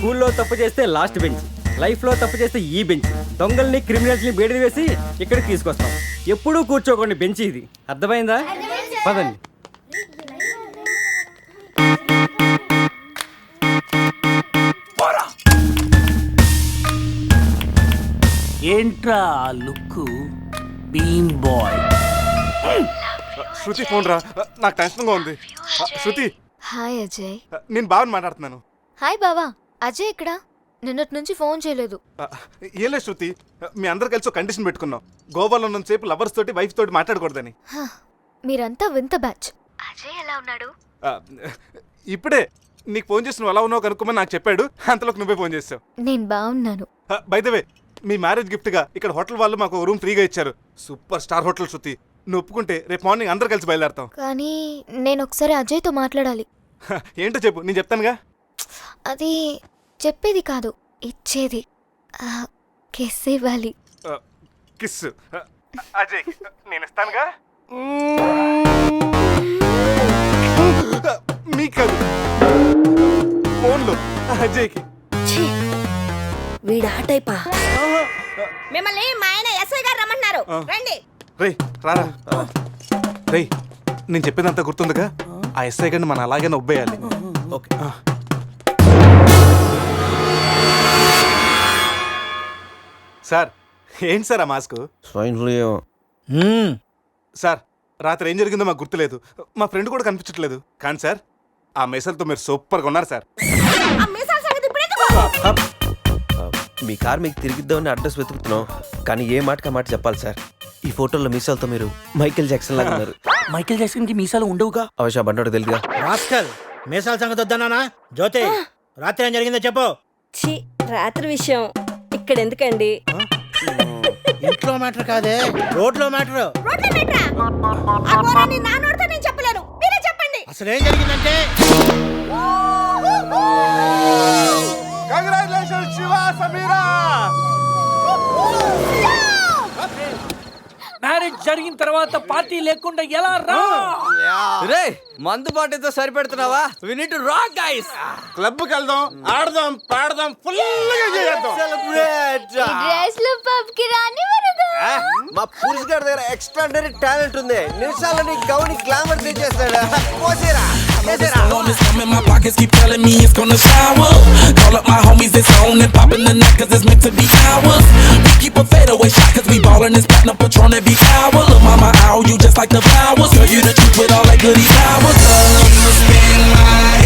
స్కూల్లో తప్పు చేస్తే లాస్ట్ బెంచ్ లైఫ్లో తప్పు చేస్తే ఈ బెంచ్ దొంగల్ని క్రిమినల్స్ని బేడిని వేసి ఇక్కడికి తీసుకొస్తాం ఎప్పుడూ కూర్చోకండి బెంచ్ ఇది అర్థమైందా పదండి ఏంట్రా look beam boy Shruti phone రా నాకు టెన్షన్గా ఉంది శృతి హాయ్ అజయ్ నేను బాగా మాట్లాడుతున్నాను హాయ్ బావా అజయ్ ఇక్కడ నిన్నటి నుంచి ఫోన్ చేయలేదు ఏలే శృతి మీ అందరు కలిసి కండిషన్ పెట్టుకున్నాం గోవాలో ఉన్నసేపు లవర్స్ తోటి వైఫ్ తోటి మాట్లాడకూడదని మీరంతా వింత బ్యాచ్ అజయ్ ఎలా ఉన్నాడు ఇప్పుడే నీకు ఫోన్ చేసి నువ్వు ఎలా ఉన్నావు కనుక్కోమని నాకు చెప్పాడు అంతలోకి నువ్వే ఫోన్ చేసావు నేను బాగున్నాను బైదవే మీ మ్యారేజ్ గిఫ్ట్గా ఇక్కడ హోటల్ వాళ్ళు మాకు రూమ్ ఫ్రీగా ఇచ్చారు సూపర్ స్టార్ హోటల్ శృతి నువ్వు ఒప్పుకుంటే రేపు మార్నింగ్ అందరు కలిసి బయలుదేరతాం కానీ నేను ఒకసారి అజయ్తో మాట్లాడాలి ఏంటో చెప్పు నేను చెప్తానుగా అది చెప్పేది కాదు ఇచ్చేది కిస్ ఇవ్వాలి కిస్ అజయ్ నేను ఇస్తానుగా మీ కాదు ఫోన్లో అజయ్కి వీడు ఆ టైపా మిమ్మల్ని మా ఆయన ఎస్ఐ గారు రమ్మన్నారు రండి రే రారా రే నేను చెప్పేదంతా గుర్తుందిగా ఆ ఎస్ఐ గారిని మనం అలాగే నొబ్బేయాలి ఓకే సార్ ఏంటి సార్ ఆ మాస్క్ స్వైన్ ఫ్లూ సార్ రాత్రి ఏం జరిగిందో మాకు గుర్తులేదు మా ఫ్రెండ్ కూడా కనిపించట్లేదు కానీ సార్ ఆ మెసల్తో మీరు సూపర్గా ఉన్నారు సార్ మీ కార్ మీకు తిరిగిద్దామని అడ్రస్ వెతుకుతున్నాం కానీ ఏ మాటకి ఆ మాట చెప్పాలి సార్ ఈ ఫోటోలో మీసాలతో మీరు మైకేల్ జాక్సన్ లాగా ఉన్నారు మైకేల్ జాక్సన్ కి మీసాలు ఉండవుగా అవశా బండోడు తెలుగుగా రాస్కల్ మీసాల సంగతి వద్దానా జ్యోతి రాత్రి ఏం జరిగిందో చెప్పు రాత్రి విషయం ఇక్కడ ఎందుకండి ఇంట్లో మ్యాటర్ కాదే రోడ్లో మ్యాటర్ నా చెప్పలేను మీరే చెప్పండి అసలు ఏం జరిగిందంటే కంగ్రాచులేషన్ సమీరా మ్యారేజ్ జరిగిన తర్వాత పార్టీ లేకుండా ఎలా రా రే మందు పార్టీతో సరిపెడుతున్నావా we need to rock guys club కి వెళ్దాం ఆడదాం పాడదాం ఫుల్ గా చేద్దాం సెలబ్రేట్ డ్రెస్ లో పబ్ కి రాని మా పురుష్ గారి దగ్గర ఎక్స్ట్రాడినరీ టాలెంట్ ఉంది నిమిషాలని గౌని గ్లామర్ తెచ్చేస్తాడు పోసేరా i this storm my pockets keep telling me it's gonna shower. Call up my homies, it's on and popping the neck, cause it's meant to be ours. We keep a fadeaway shot, cause we ballin' this platinum patron every hour. Look, mama, ow, you just like the flowers. Girl, you the truth with all that goody powers. Love, you spin my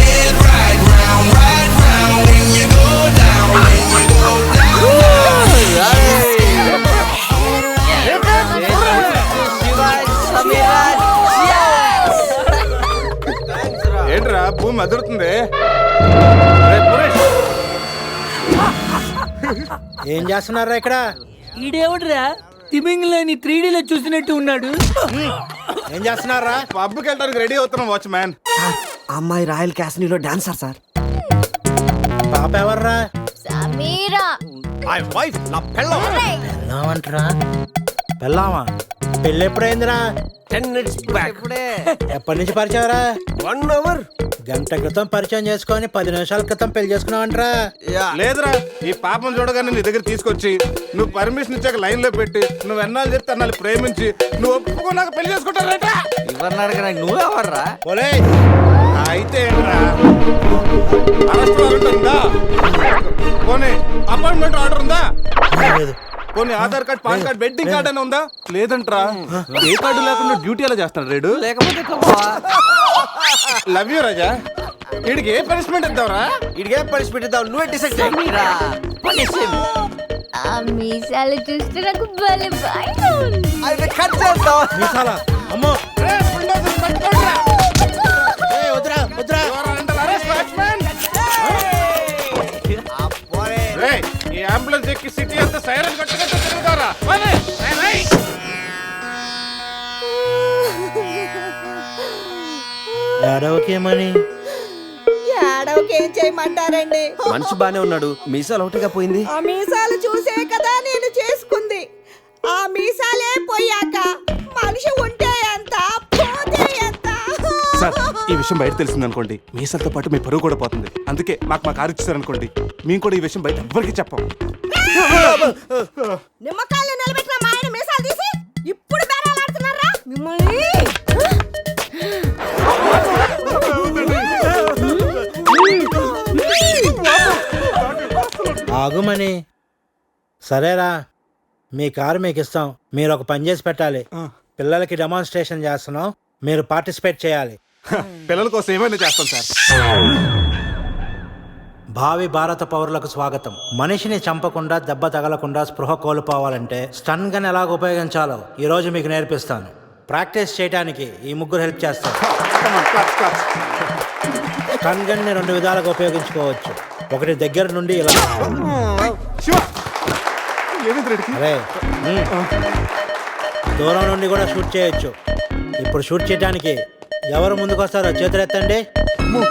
మెదురుతుంది ఏం చేస్తున్నారా ఇక్కడ ఈడేవిడ్రా లేని త్రీడీలో చూసినట్టు ఉన్నాడు ఏం చేస్తున్నారా పబ్కి వెళ్ళడానికి రెడీ అవుతున్నాం వాచ్ మ్యాన్ అమ్మాయి రాయల్ క్యాసినీలో డాన్సర్ సార్ పాప ఎవర్రా సమీరా మై వైఫ్ నా పెళ్ళం పెళ్ళామా పెళ్ళెప్పుడైందిరా టెన్ మినిట్స్ బ్యాక్ ఎప్పటి నుంచి రా వన్ అవర్ గంట క్రితం పరిచయం చేసుకొని పది నిమిషాల క్రితం పెళ్లి చేసుకున్నావంటరా లేదురా ఈ పాపం చూడగానే నీ దగ్గర తీసుకొచ్చి నువ్వు పర్మిషన్ ఇచ్చాక లైన్ లో పెట్టి నువ్వు ఎన్నాలు చెప్తే అన్నాలు ప్రేమించి నువ్వు ఒప్పుకున్నాక పెళ్లి చేసుకుంటారట ఇవన్నీ అడగ నువ్వు ఎవర్రా ఒలే అయితే అరెస్ట్ వాళ్ళు ఉందా పోనీ అపాయింట్మెంట్ ఆర్డర్ ఉందా లేదు కొన్ని Aadhaar card PAN card wedding card అని ఉందా లేదంట్రా ఏ కార్డు లేకుండా డ్యూటీ ఎలా చేస్తాడు రేడు లవ్ యూ రాజా వీడికి ఏ పనిష్మెంట్ ఇద్దాంరా వీడికి ఏ పనిష్మెంట్ ఇద్దాం నువ్వే డిసైడ్ చేయరా మీసాలు చూస్తే నాకు అది మీసాల అమ్మో అంబులెన్స్ ఎక్కి సిటీ అంతా సైరన్ కొట్టి రా ఏడవకేమని ఏం చేయమంటారండి మనిషి బానే ఉన్నాడు మీసాలు ఒకటిగా పోయింది ఆ మీసాలు చూసే కదా నేను చేసుకుంది ఆ మీసాలే పోయాక మనిషి ఉంటే సార్ ఈ విషయం బయట తెలిసింది అనుకోండి మీసాలతో పాటు మీ పరువు కూడా పోతుంది అందుకే మాకు మా కారు ఇచ్చారనుకోండి మేము కూడా ఈ విషయం బయట ఎవ్వరికి చెప్పాం ఆగుమణి ఆగుమని సరేరా మీ కారు మీకు ఇస్తాం మీరు ఒక పని చేసి పెట్టాలి పిల్లలకి డెమాన్స్ట్రేషన్ చేస్తున్నాం మీరు పార్టిసిపేట్ చేయాలి పిల్లల కోసం ఏమైనా చేస్తాం సార్ భావి భారత పౌరులకు స్వాగతం మనిషిని చంపకుండా దెబ్బ తగలకుండా స్పృహ కోల్పోవాలంటే స్టన్ గన్ ఎలా ఉపయోగించాలో ఈ రోజు మీకు నేర్పిస్తాను ప్రాక్టీస్ చేయడానికి ఈ ముగ్గురు హెల్ప్ చేస్తారు స్టన్ గన్ని రెండు విధాలుగా ఉపయోగించుకోవచ్చు ఒకటి దగ్గర నుండి ఇలా అరే దూరం నుండి కూడా షూట్ చేయొచ్చు ఇప్పుడు షూట్ చేయడానికి ఎవరు ముందుకొస్తారో చేతులెత్తండి ఉమ్.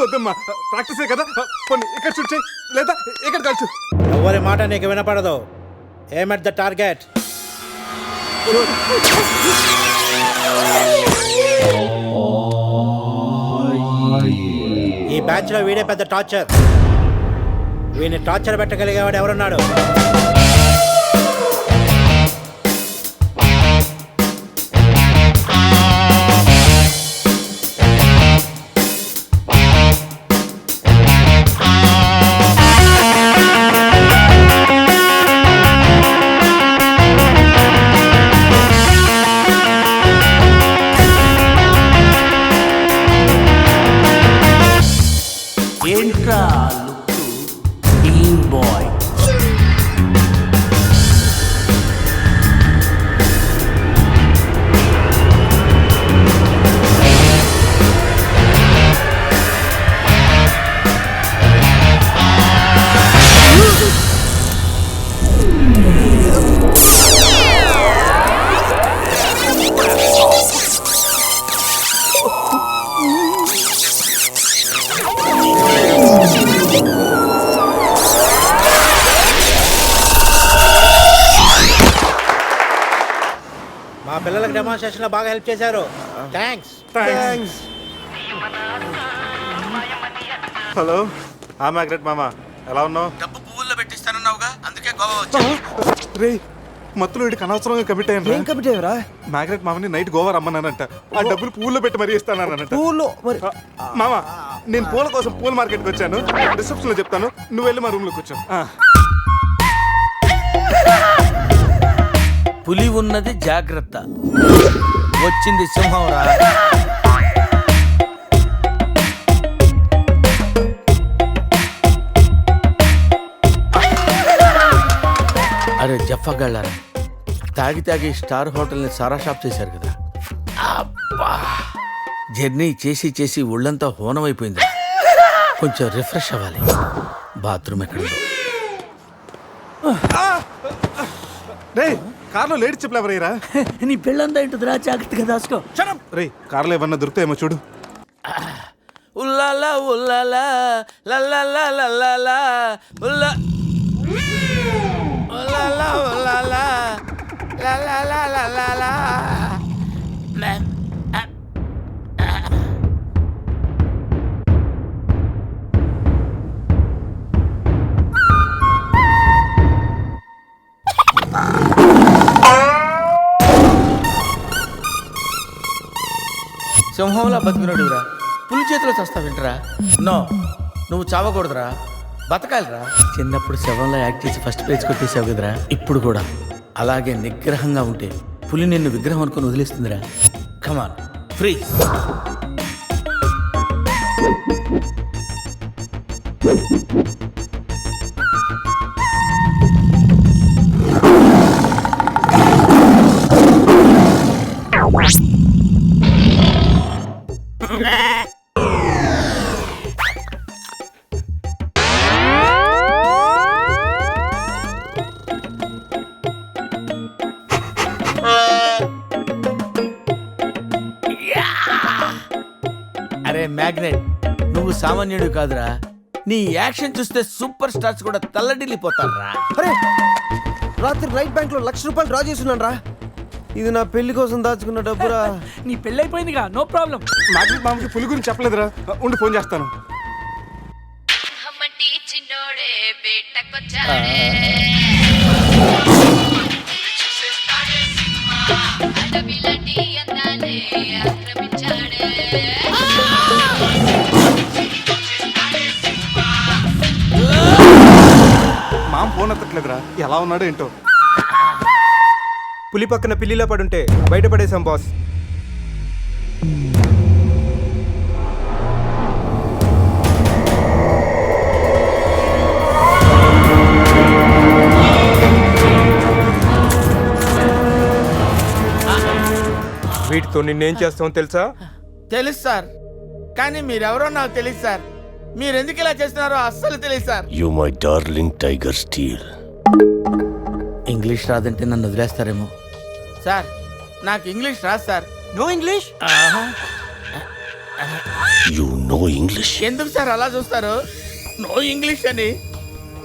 వద్దమ్మా ప్రాక్టీసే కదా కొన్ని ఇక్కడ చూడ్ లేదా ఇక్కడ కాల్చు ఎవరి మాట నీకు వినపడదు ఏం అట్ ద టార్గెట్ ఈ బ్యాచ్ లో వీడే పెద్ద టార్చర్ వీని టార్చర్ పెట్టగలిగేవాడు ఎవరున్నాడు స్టేషన్ లో బాగా హెల్ప్ చేశారు థ్యాంక్స్ థ్యాంక్స్ హలో ఆ మ్యాగ్రెట్ మామ ఎలా ఉన్నావు డబ్బు పువ్వుల్లో పెట్టిస్తానన్నావుగా అందుకే గోవా వచ్చా రే మత్తులో ఇటు అనవసరంగా కమిట్ అయ్యాను ఏం కమిట్ అయ్యారా మ్యాగ్రెట్ మామని నైట్ గోవా రమ్మన్నానంట ఆ డబ్బులు పూల్లో పెట్టి మరీ ఇస్తానన్నానంట పూల్లో మరి మామ నేను పూల కోసం పూల మార్కెట్కి వచ్చాను రిసెప్షన్లో చెప్తాను నువ్వు వెళ్ళి మా రూమ్లోకి వచ్చావు పులి ఉన్నది జాగ్రత్త వచ్చింది సింహం రా అరే జఫగాళ్ళారా తాగి తాగి స్టార్ హోటల్ని సారా షాప్ చేశారు కదా అబ్బా జర్నీ చేసి చేసి ఒళ్ళంతా హోనమైపోయింది కొంచెం రిఫ్రెష్ అవ్వాలి బాత్రూమ్ ఎక్కడ కార్లో లేడీ చెప్పులు ఎవరయ్యరా నీ పెళ్ళంతా ఏంటిదిరా జాగ్రత్తగా దాచుకో రే కార్లో ఏమన్నా దొరుకుతాయేమో చూడు ఉల్లాలా ఉల్లాలా లల్లాలా లల్లాలా ఉల్లా ఉల్లాలా ఉల్లాలా లల్లాలా లల్లాలా సింహంలా బతికినడురా పులి చేతిలో చస్తా వింటరా నో నువ్వు చావకూడదురా బతకాలిరా చిన్నప్పుడు శవంలో యాక్ట్ చేసి ఫస్ట్ ప్రైజ్ కొట్టేసావు కదరా ఇప్పుడు కూడా అలాగే నిగ్రహంగా ఉంటే పులి నిన్ను విగ్రహం అనుకుని వదిలేస్తుందిరా కమాన్ ఫ్రీ మ్యాగ్నెట్ నువ్వు సామాన్యుడు కాదురా నీ యాక్షన్ చూస్తే సూపర్ స్టార్స్ కూడా తల్లడిల్లిపోతారా అరే రాత్రి రైట్ బ్యాంక్ లో లక్ష రూపాయలు డ్రా చేస్తున్నాను రా ఇది నా పెళ్లి కోసం దాచుకున్న డబ్బురా నీ పెళ్ళి అయిపోయిందిగా నో ప్రాబ్లం మ్యాగ్నెట్ మామకి పులి గురించి చెప్పలేదురా ఉండి ఫోన్ చేస్తాను Yeah. మామ ఫోన్ ఎత్తట్లేదురా ఎలా ఉన్నాడో ఏంటో పులి పక్కన పిల్లిలో పడుంటే బయటపడేశాం బాస్ వీటితో నిన్నేం చేస్తామో తెలుసా తెలుసు సార్ కానీ మీరెవరో నాకు తెలియదు సార్ మీరెందుకు ఇలా చేస్తున్నారో అస్సలు తెలియదు sir you my darling tiger steel English రాదంటే నన్ను వదిలేస్తారేమో సార్ నాకు ఇంగ్లీష్ రాదు sir no English you no English ఎందుకు సార్ అలా చూస్తారు నో ఇంగ్లీష్ అని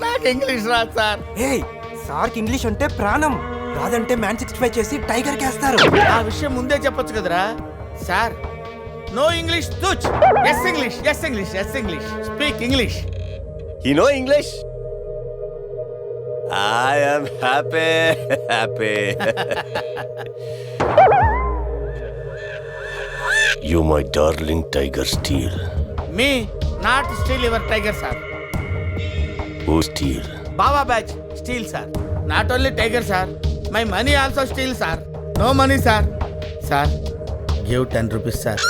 నాకు ఇంగ్లీష్ రాదు సార్ ఏయ్ సార్కి ఇంగ్లీష్ అంటే ప్రాణం రాదంటే మ్యాన్ సిక్స్టీ ఫైవ్ చేసి టైగర్ కేస్తారు ఆ విషయం ముందే చెప్పొచ్చు కదరా sir No English, Tuch. Yes, English. Yes, English. Yes, English. Speak English. You know English? I am happy, happy. You, my darling tiger, steal. Me? Not steal your tiger, sir. Who steal? Baba Baj steal, sir. Not only tiger, sir. My money also steal, sir. No money, sir. Sir. Give ten rupees sir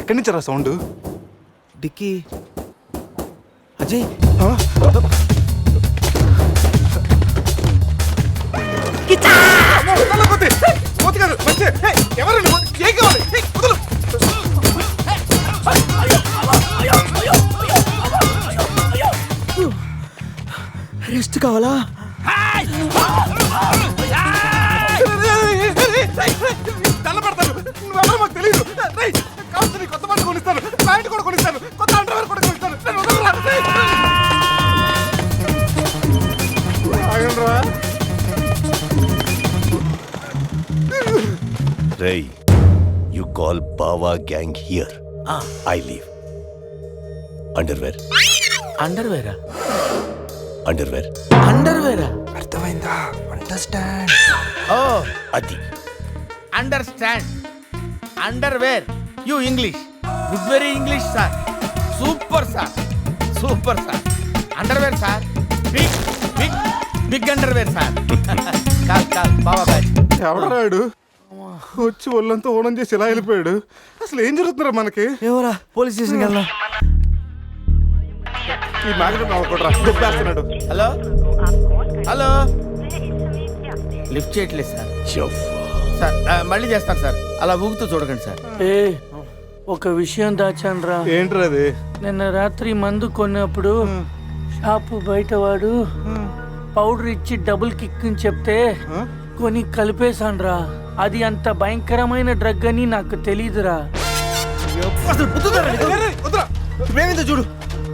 ఎక్కడి నుంచి రా sound dickey Ajay ఎవరండి ఏం కావాలి list కావాలా తెల్లబడతాను మాకు తెలియదు కొత్త కూడా కొత్త కూడా రేయ్ యు కాల్ బావా gang here I leave underwear అండర్వేరా underwear underwear అర్థమైందా అండర్స్టాండ్ ఓ అది understand underwear you English good very English sir super sir super sir underwear sir big big big underwear sir call call Baba bye ఎవరాడు వచ్చి ఒళ్ళంతా ఓడం చేసి ఇలా వెళ్ళిపోయాడు అసలు ఏం జరుగుతున్నారా మనకి ఎవరా పోలీస్ స్టేషన్కి వెళ్దాం ఈ మ్యాగ్నెట్ అవ్వకుండా దుబ్బేస్తున్నాడు హలో హలో లిఫ్ట్ చేయట్లేదు సార్ సార్ మళ్ళీ చేస్తాను సార్ అలా ఊగుతూ చూడకండి సార్ ఏ ఒక విషయం దాచానురా ఏంట్రా అది నిన్న రాత్రి మందు కొన్నప్పుడు షాపు బయటవాడు పౌడర్ ఇచ్చి డబుల్ కిక్ అని చెప్తే కొని కలిపేశాన్రా అది అంత భయంకరమైన డ్రగ్ అని నాకు తెలియదురా చూడు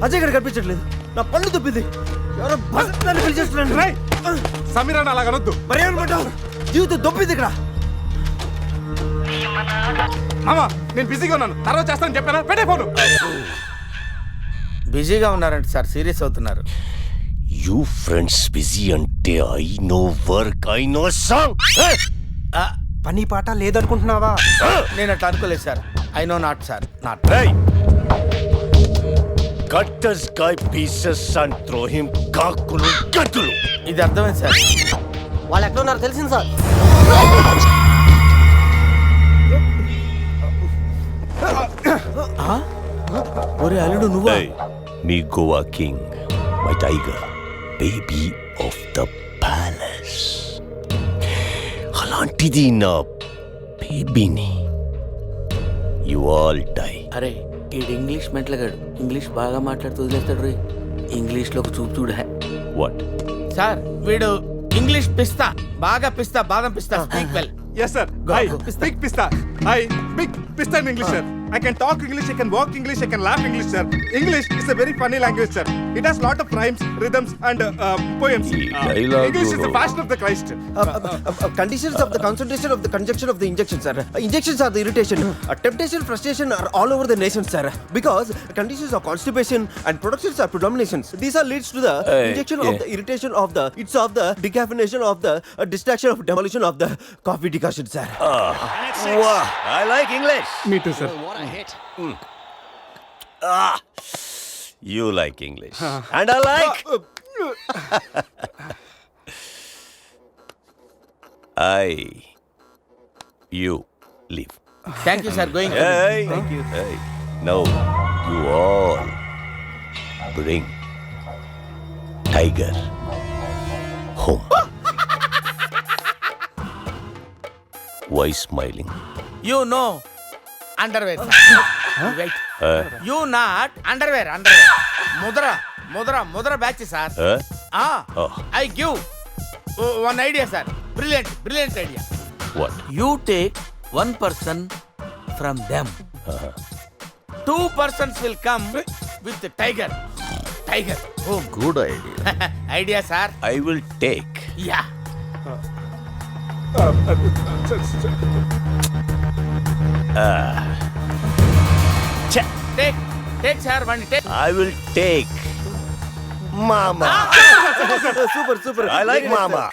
అజయ్ ఇక్కడ కనిపించట్లేదు నా పళ్ళు తప్పింది ఎవరో భరత్ పిలిచేస్తున్నాను రై సమీరాన్ని అలా కనొద్దు మరి ఏమనుకుంటావు జీవితం దొప్పింది ఇక్కడ మామా నేను బిజీగా ఉన్నాను తర్వాత చేస్తానని చెప్పాను పెట్టే ఫోను బిజీగా ఉన్నారంట సార్ సీరియస్ అవుతున్నారు యూ ఫ్రెండ్స్ బిజీ అంటే I no work I no song పని పాట లేదనుకుంటున్నావా నేను అట్లా అనుకోలేదు sir I no not sir not cutters Kai pieces and throw him కాకులు గతులు ఇది అర్థమైంది సార్ వాళ్ళు ఎక్కడ ఉన్నారు తెలిసింది సార్ ఒరే అల్లుడు నువ్వా మీ Goa king my tiger baby of the palace అలాంటిది నా బేబీని యు ఆల్ టై అరే ఈడు ఇంగ్లీష్ మెట్లగాడు ఇంగ్లీష్ బాగా మాట్లాడుతూ వదిలేస్తాడు రే ఇంగ్లీష్ ఒక చూపు చూడ వాట్ సార్ వీడు ఇంగ్లీష్ పిస్తా బాగా పిస్తా బాదం పిస్తా speak well yes sir big pista I big pista in English sir I can talk English, I can walk English, I can laugh English, sir. English is a very funny language, sir. It has lot of rhymes, rhythms, and uh, um, poems. Uh, English is the passion of the Christ. Uh, uh, uh, uh, uh, conditions of the concentration of the conjunction of the injection, sir. Uh, injections are the irritation. Uh, temptation, frustration are all over the nation, sir. Because conditions of constipation and productions are predominations. These are leads to the injection yeah. of the irritation of the, it's of the decaffeination of the uh, distraction of demolition of the coffee decoction, sir. Oh. wow. I like English. Me too, sir. a hit. Ah, you like English. and I like. I. You leave. Thank you, sir. Going. Hey, Thank you. Hey. Now, you all bring Tiger home. Why smiling? You know, underwear wait you not underwear underwear Mudra ముద్ర Mudra batch sir I give one idea sir brilliant brilliant idea what you take one person from them two persons will come with tiger tiger oh good idea idea sir I will take yeah Uh. I will take Mama. Ah, super, super. I like Mama.